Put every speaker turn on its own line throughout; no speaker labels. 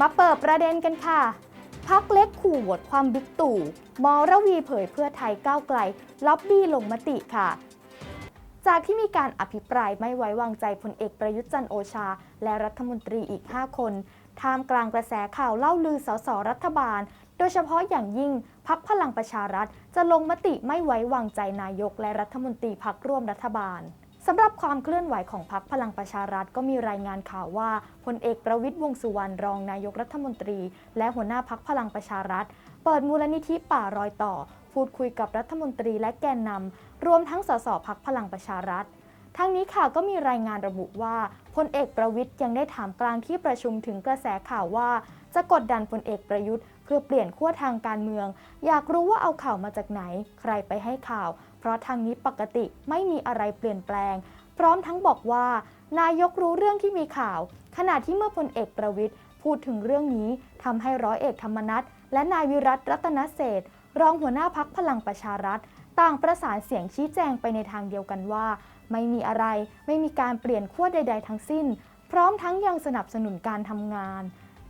มาเปิดประเด็นกันค่ะ พักเล็กขู่โหวตความบิ๊กตู่มอระวีเผยเพื่อไทยก้าวไกล ล็อบบี้ลงมติค่ะ จากที่มีการอภิปรายไม่ไว้วางใจพลเอกประยุทธ์จันโอชา และรัฐมนตรีอีก 5 คนท่ามกลางกระแสข่าวเล่าลือสสรัฐบาล โดยเฉพาะอย่างยิ่งพักพลังประชารัฐ จะลงมติไม่ไว้วางใจนายกและรัฐมนตรีพักร่วมรัฐบาล สำหรับความเคลื่อนไหวของพักพลังประชารัฐก็มีรายงานข่าวว่าพลเอกประวิตยวงสุวรรณรองนายกรัฐมนตรี และหัวหน้าพักพลังประชารัฐ เปิดมูลนิธิป่ารอยต่อ พูดคุยกับรัฐมนตรีและแกนนำรวมทั้งสสพักพลังประชารัฐ ทั้งนี้ค่ะก็มีรายงานระบุว่าพลเอกประวิทย์ยังได้ถามกลางที่ประชุมถึงกระแสข่าวว่า จะกดดันพลเอกประยุทธ์เพื่อเปลี่ยนขั้วทางการเมือง อยากรู้ว่าเอาข่าวมาจากไหน ใครไปให้ข่าว เพราะทางนี้ปกติไม่มีอะไรเปลี่ยนแปลง พร้อมทั้งบอกว่า นายกรู้เรื่องที่มีข่าว ขณะที่เมื่อพลเอกประวิทย์พูดถึงเรื่องนี้ทำให้ร้อยเอกธรรมนัฐและนายวิรัตรัตนเศษรองหัวหน้าพักพลังประชารัฐ ต่างประสานเสียงชี้แจงไปในทางเดียวกันว่า ไม่มีอะไร ไม่มีการเปลี่ยนขั้วใด ๆ ทั้งสิ้น พร้อมทั้งยังสนับสนุนการทำงาน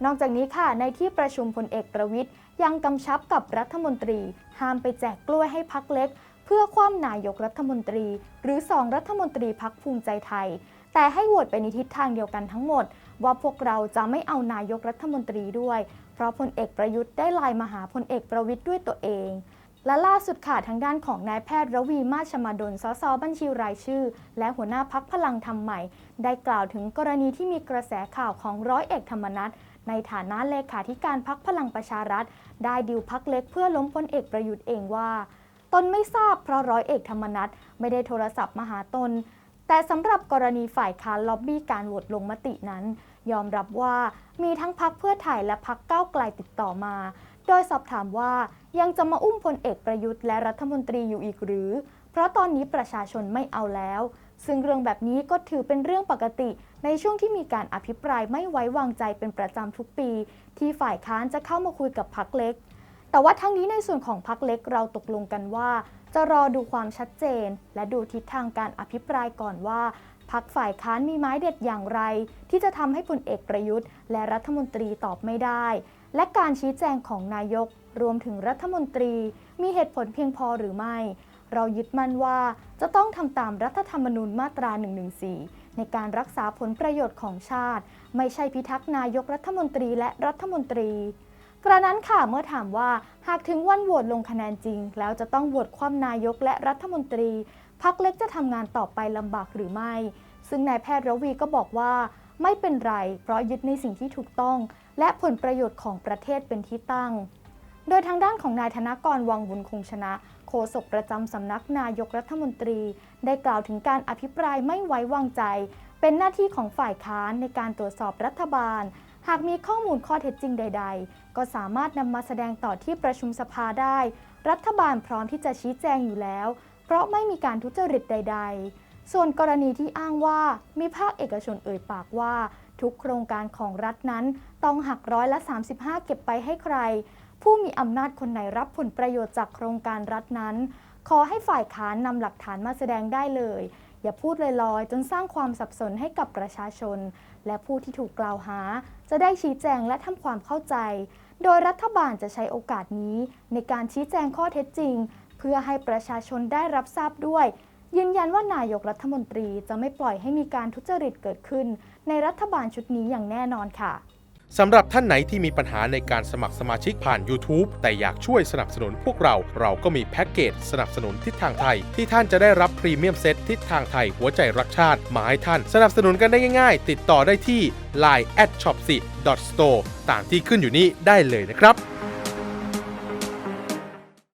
นอกจากนี้ค่ะ ในที่ประชุมพลเอกประวิทย์ยังกำชับกับรัฐมนตรี ห้ามไปแจกกล้วยให้พักเล็ก เพื่อคว่ำนายกรัฐมนตรี หรือสองรัฐมนตรีพักภูมิใจไทย แต่ให้โหวตไปในทิศทางเดียวกันทั้งหมด ว่าพวกเราจะไม่เอานายกรัฐมนตรีด้วย เพราะพลเอกประยุทธ์ได้ไลน์มาหาพลเอกประวิทย์ด้วยตัวเอง และล่าสุดค่ะทางด้านของนายแพทย์ระวีมาชมาดล สสบัญชีรายชื่อ และหัวหน้าพักพลังธรรมใหม่ ได้กล่าวถึงกรณีที่มีกระแสข่าวของร้อยเอกธรรมนัฐในฐานะเลขาธิการพักพลังประชารัฐ ได้ดิวพักเล็กเพื่อล้มพลเอกประยุทธ์เองว่า ตนไม่ทราบเพราะร้อยเอกธรรมนัฐไม่ได้โทรศัพท์มาหาตน แต่สำหรับกรณีฝ่ายค้านล็อบบี้การโหวตลงมตินั้น ยอมรับว่ามีทั้งพักเพื่อไทยและพักเก้าไกลติดต่อมา โดยสอบถามว่ายังจะมาอุ้มพลเอกประยุทธ์และรัฐมนตรีอยู่อีกหรือ เพราะตอนนี้ประชาชนไม่เอาแล้ว ซึ่งเรื่องแบบนี้ก็ถือเป็นเรื่องปกติ ในช่วงที่มีการอภิปรายไม่ไว้วางใจเป็นประจำทุกปี ที่ฝ่ายค้านจะเข้ามาคุยกับพักเล็ก แต่ว่าทั้งนี้ในส่วนของพักเล็กเราตกลงกันว่า จะรอดูความชัดเจน และดูทิศทางการอภิปรายก่อนว่า พักฝ่ายค้านมีไม้เด็ดอย่างไร ที่จะทำให้พลเอกประยุทธ์ และรัฐมนตรีตอบไม่ได้ และการชี้แจงของนายก รวมถึงรัฐมนตรี มีเหตุผลเพียงพอหรือไม่ เรายึดมั่นว่าจะต้องทำตามรัฐธรรมนูญมาตรา 114 ในการรักษาผลประโยชน์ของชาติ ไม่ใช่พิทักษ์นายกรัฐมนตรีและรัฐมนตรีกระนั้นค่ะเมื่อถามว่าหากถึงวันโหวตลงคะแนนจริง แล้วจะต้องโหวตคว่ำนายกและรัฐมนตรี พักเล็กจะทำงานต่อไปลำบากหรือไม่ ซึ่งนายแพทย์ระวีก็บอกว่า ไม่เป็นไร เพราะยึดในสิ่งที่ถูกต้อง และผลประโยชน์ของประเทศเป็นที่ตั้ง โดยทางด้านของนายธนกรวังบุญคงชนะ โฆษกประจำสำนักนายกรัฐมนตรี ได้กล่าวถึงการอภิปรายไม่ไว้วางใจ เป็นหน้าที่ของฝ่ายค้านในการตรวจสอบรัฐบาลหากมีข้อมูลข้อเท็จจริงใด ๆ ก็สามารถนำมาแสดงต่อที่ประชุมสภาได้ รัฐบาลพร้อมที่จะชี้แจงอยู่แล้ว เพราะไม่มีการทุจริตใด ๆ ส่วนกรณีที่อ้างว่ามีภาคเอกชนเอ่ยปากว่า ทุกโครงการของรัฐนั้นต้องหักร้อยละ 35 เก็บไปให้ใคร ผู้มีอำนาจคนไหนรับผลประโยชน์จากโครงการรัฐนั้น ขอให้ฝ่ายค้านนำหลักฐานมาแสดงได้เลย อย่าพูดลอยๆ จนสร้างความสับสนให้กับประชาชน และผู้ที่ถูกกล่าวหา จะได้ชี้แจงและทำความเข้าใจ โดยรัฐบาลจะใช้โอกาสนี้ในการชี้แจงข้อเท็จจริง เพื่อให้ประชาชนได้รับทราบด้วย ยืนยันว่านายกรัฐมนตรีจะไม่ปล่อยให้มีการทุจริตเกิดขึ้น ในรัฐบาลชุดนี้อย่างแน่นอนค่ะ
สำหรับท่านไหนที่มีปัญหาในการสมัครสมาชิกผ่าน YouTube แต่อยากช่วยสนับสนุนพวกเรา เราก็มีแพ็กเกจสนับสนุนทิศทางไทย ที่ท่านจะได้รับพรีเมียมเซตทิศทางไทยหัวใจรักชาติมาให้ท่าน สนับสนุนกันได้ง่ายๆ ติดต่อได้ที่ line at shop 4 store ตามที่ขึ้นอยู่นี้ได้เลยนะครับ